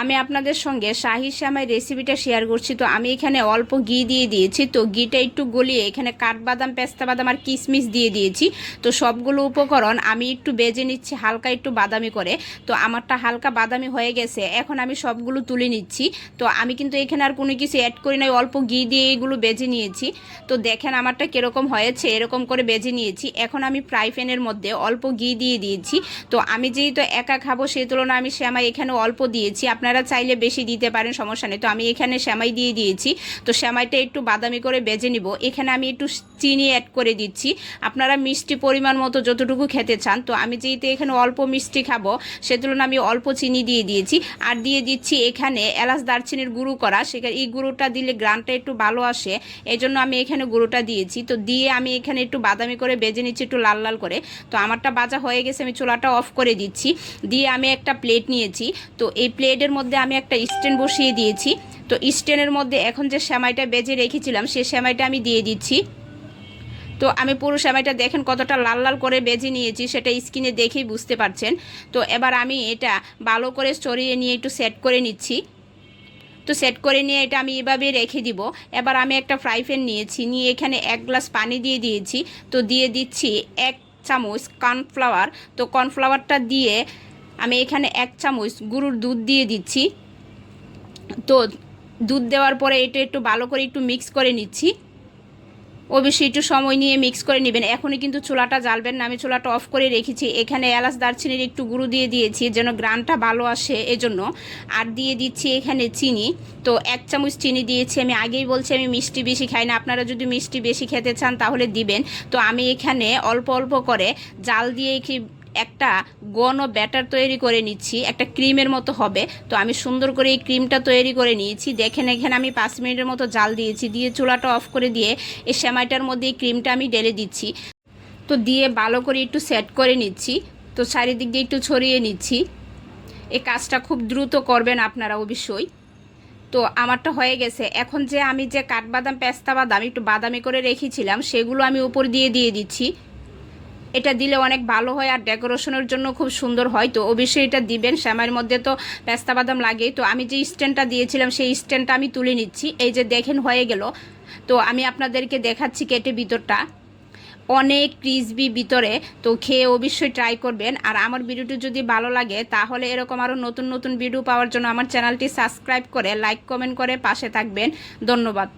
আমি আপনাদের সঙ্গে শাহি শ্যামাই রেসিপিটা শেয়ার করছি। তো আমি এখানে অল্প ঘি দিয়ে দিয়েছি। তো ঘিটা একটু গলিয়ে এখানে কাঠবাদাম, পেস্তা বাদাম আর কিশমিশ দিয়ে দিয়েছি। তো সবগুলো উপকরণ আমি একটু বেজে নিচ্ছি, হালকা একটু বাদামি করে। তো আমারটা হালকা বাদামি হয়ে গেছে। এখন আমি সবগুলো তুলে নিচ্ছি। তো আমি কিন্তু এখানে আর কোনো কিছু অ্যাড করি নাই। অল্প ঘি দিয়ে এগুলো বেজে নিয়েছি। তো দেখেন আমারটা কীরকম হয়েছে, এরকম করে বেজে নিয়েছি। এখন আমি ফ্রাই প্যানের মধ্যে অল্প ঘি দিয়ে দিয়েছি। তো আমি যেহেতু একা খাব, সেই তুলনায় আমি শ্যামাই এখানে অল্প দিয়েছি। আপনারা চাইলে বেশি দিতে পারেন, সমস্যা নেই। তো আমি এখানে শ্যামাই দিয়ে দিয়েছি। তো শ্যামাইটা একটু বাদামি করে বেজে নিব। এখানে আমি একটু চিনি অ্যাড করে দিচ্ছি। আপনারা মিষ্টি পরিমাণ মতো যতটুকু খেতে চান, তো আমি যেহেতু এখানে অল্প মিষ্টি খাব সে তুলনায় আমি অল্প চিনি দিয়ে দিয়েছি। আর দিয়ে দিচ্ছি এখানে এলাচ দারচিনির গুঁড়ো করা। সেখানে এই গুঁড়োটা দিলে গ্রানটা একটু ভালো আসে। এই জন্য আমি এখানে গুঁড়োটা দিয়েছি। তো দিয়ে আমি এখানে একটু বাদামি করে বেজে নিচ্ছি একটু লাল লাল করে। তো আমারটা বাজা হয়ে গেছে, আমি চুলাটা অফ করে দিচ্ছি। দিয়ে আমি একটা প্লেট নিয়েছি। তো এই প্লেটের মধ্যে আমি একটা স্ট্যান্ড বসিয়ে দিয়েছি। তো স্ট্যান্ডের মধ্যে এখন যে সেমাইটা বেজে রেখেছিলাম সেই সেমাইটা আমি দিয়ে দিচ্ছি। তো আমি পুরো সেমাইটা দেখেন কতটা লাল লাল করে বেজে নিয়েছি, সেটা স্কিনে দেখেই বুঝতে পারছেন। তো এবার আমি এটা ভালো করে চড়িয়ে নিয়ে একটু সেট করে নিচ্ছি। তো সেট করে নিয়ে এটা আমি এভাবে রেখে দিব। এবার আমি একটা ফ্রাই প্যান নিয়েছি, নিয়ে এখানে এক গ্লাস পানি দিয়ে দিয়েছি। তো দিয়ে দিচ্ছি এক চামচ কর্নফ্লাওয়ার। তো কর্নফ্লাওয়ারটা দিয়ে আমি এখানে এক চামচ গরুর দুধ দিয়ে দিচ্ছি। তো দুধ দেওয়ার পরে এটা একটু ভালো করে একটু মিক্স করে নিচ্ছি। অবশ্যই একটু সময় নিয়ে মিক্স করে নেবেন। এখনই কিন্তু চুলাটা জ্বালবেন না। আমি চুলাটা অফ করে রেখেছি। এখানে এলাচ দারচিনির একটু গুঁড়ো দিয়ে দিয়েছি যেন গ্রানটা ভালো আসে এজন্য। আর দিয়ে দিচ্ছি এখানে চিনি। তো এক চামচ চিনি দিয়েছি। আমি আগেই বলছি আমি মিষ্টি বেশি খাই না। আপনারা যদি মিষ্টি বেশি খেতে চান তাহলে দিবেন। তো আমি এখানে অল্প অল্প করে জাল দিয়ে একটা ঘন ব্যাটার তৈরি করে নিচ্ছি, একটা ক্রিমের মতো হবে। তো আমি সুন্দর করে এই ক্রিমটা তৈরি করে নিয়েছি। দেখেন, এখানে আমি পাঁচ মিনিটের মতো জাল দিয়েছি। দিয়ে চুলাটা অফ করে দিয়ে এই সেমাইটার মধ্যে এই ক্রিমটা আমি ঢেলে দিচ্ছি। তো দিয়ে ভালো করে একটু সেট করে নিচ্ছি। তো চারিদিক দিয়ে একটু ছড়িয়ে নিচ্ছি। এই কাজটা খুব দ্রুত করবেন আপনারা অবশ্যই। তো আমারটা হয়ে গেছে। এখন যে আমি যে কাঠবাদাম, পেস্তা বাদাম একটু বাদামি করে রেখেছিলাম, সেগুলো আমি উপর দিয়ে দিয়ে দিচ্ছি। এটা দিলে অনেক ভালো হয় আর ডেকোরেশনের জন্য খুব সুন্দর হয়। তো অবশ্যই এটা দিবেন শ্যামার মধ্যে তো পেস্তা বাদাম লাগেই। তো আমি যে স্ট্যান্ডটা দিয়েছিলাম সেই স্ট্যান্ডটা আমি তুলে নিচ্ছি। এই যে দেখেন হয়ে গেল। তো আমি আপনাদেরকে দেখাচ্ছি কেটে ভিতরটা। অনেক ক্রিসবি ভিতরে। তো খেয়ে অবশ্যই ট্রাই করবেন। আর আমার ভিডিওটি যদি ভালো লাগে, তাহলে এরকম আরও নতুন নতুন ভিডিও পাওয়ার জন্য আমার চ্যানেলটি সাবস্ক্রাইব করে লাইক কমেন্ট করে পাশে থাকবেন। ধন্যবাদ।